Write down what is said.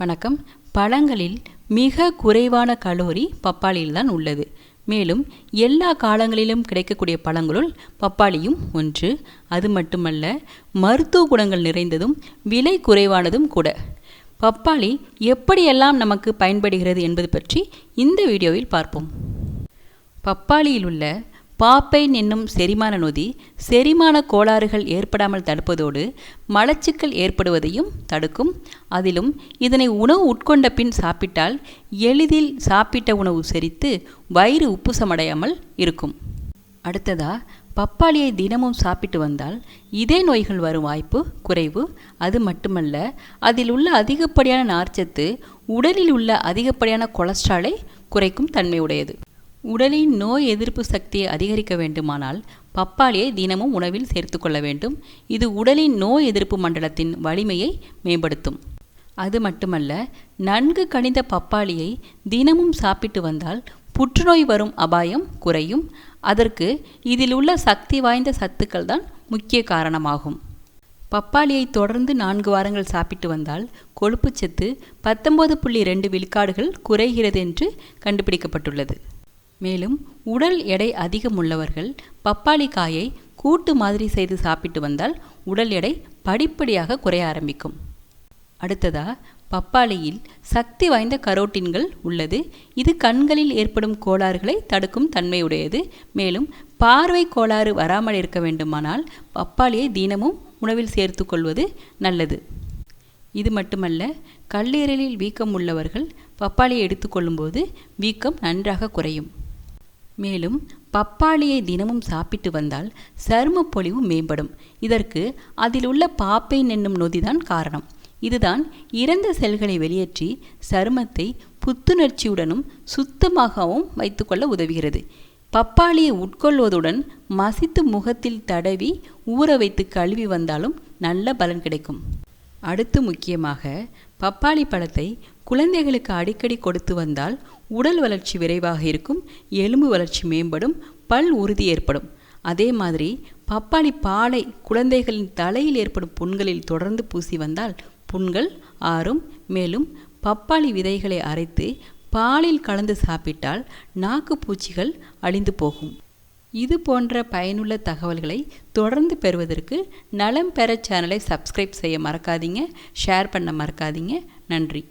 வணக்கம். பழங்களில் மிக குறைவான கலோரி பப்பாளியில் தான் உள்ளது. மேலும் எல்லா காலங்களிலும் கிடைக்கக்கூடிய பழங்களுள் பப்பாளியும் ஒன்று. அது மட்டுமல்ல மருத்துவ குணங்கள் நிறைந்ததும் விலை குறைவானதும் கூட. பப்பாளி எப்படியெல்லாம் நமக்கு பயன்படுகிறது என்பது பற்றி இந்த வீடியோவில் பார்ப்போம். பப்பாளியில் உள்ள பாப்பைன் என்னும் செரிமான நொதி செரிமான கோளாறுகள் ஏற்படாமல் தடுப்பதோடு மலச்சிக்கல் ஏற்படுவதையும் தடுக்கும். அதிலும் இதனை உணவு உட்கொண்ட பின் சாப்பிட்டால் எளிதில் சாப்பிட்ட உணவு செரித்து வயிறு உப்புசமடையாமல் இருக்கும். அடுத்ததா பப்பாளியை தினமும் சாப்பிட்டு வந்தால் இதே நோய்கள் வரும் வாய்ப்பு குறைவு. அது மட்டுமல்ல அதில் உள்ள அதிகப்படியான நார்ச்சத்து உடலில் உள்ள அதிகப்படியான கொலஸ்ட்ராலை குறைக்கும் தன்மை உடையது உடலின் நோய் எதிர்ப்பு சக்தியை அதிகரிக்க வேண்டுமானால் பப்பாளியை தினமும் உணவில் சேர்த்துக்கொள்ள வேண்டும். இது உடலின் நோய் எதிர்ப்பு மண்டலத்தின் வலிமையை மேம்படுத்தும். அது மட்டுமல்ல நன்கு கனிந்த பப்பாளியை தினமும் சாப்பிட்டு வந்தால் புற்றுநோய் வரும் அபாயம் குறையும். அதற்கு இதில் உள்ள சக்தி வாய்ந்த சத்துக்கள் தான் முக்கிய காரணமாகும். பப்பாளியை தொடர்ந்து நான்கு வாரங்கள் சாப்பிட்டு வந்தால் கொழுப்புச்சத்து பத்தொன்பது புள்ளி ரெண்டு விழுக்காடுகள் குறைகிறது என்று கண்டுபிடிக்கப்பட்டுள்ளது. மேலும் உடல் எடை அதிகம் உள்ளவர்கள் பப்பாளி காயை கூட்டு மாதிரி செய்து சாப்பிட்டு வந்தால் உடல் எடை படிப்படியாக குறைய ஆரம்பிக்கும். அடுத்ததா பப்பாளியில் சக்தி வாய்ந்த கரோட்டின்கள் உள்ளது. இது கண்களில் ஏற்படும் கோளாறுகளை தடுக்கும் தன்மையுடையது. மேலும் பார்வை கோளாறு வராமல் இருக்க வேண்டுமானால் பப்பாளியை தினமும் உணவில் சேர்த்து கொள்வது நல்லது. இது மட்டுமல்ல கல்லீரலில் வீக்கம் உள்ளவர்கள் பப்பாளியை எடுத்துக்கொள்ளும்போது வீக்கம் நன்றாக குறையும். மேலும் பப்பாளியை தினமும் சாப்பிட்டு வந்தால் சரும பொலிவு மேம்படும். இதற்கு அதில் உள்ள பாப்பைன் என்னும் நொதிதான் காரணம். இதுதான் இறந்த செல்களை வெளியேற்றி சருமத்தை புத்துணர்ச்சியுடனும் சுத்தமாகவும் வைத்துக்கொள்ள உதவுகிறது. பப்பாளியை உட்கொள்வதுடன் மசித்து முகத்தில் தடவி ஊற வைத்து கழுவி வந்தாலும் நல்ல பலன் கிடைக்கும். அடுத்து முக்கியமாக பப்பாளி பழத்தை குழந்தைகளுக்கு அடிக்கடி கொடுத்து வந்தால் உடல் வளர்ச்சி விரைவாக இருக்கும் எலும்பு வளர்ச்சி மேம்படும் பல் உறுதி ஏற்படும். அதே மாதிரி பப்பாளி பாலை குழந்தைகளின் தலையில் ஏற்படும் புண்களில் தொடர்ந்து பூசி வந்தால் புண்கள் ஆறும் மேலும் பப்பாளி விதைகளை அரைத்து பாலில் கலந்து சாப்பிட்டால் நாக்கு பூச்சிகள் அழிந்து போகும். இது போன்ற பயனுள்ள தகவல்களை தொடர்ந்து பெறுவதற்கு நலம் பெற சேனலை சப்ஸ்கிரைப் செய்ய மறக்காதீங்க ஷேர் பண்ண மறக்காதீங்க. நன்றி.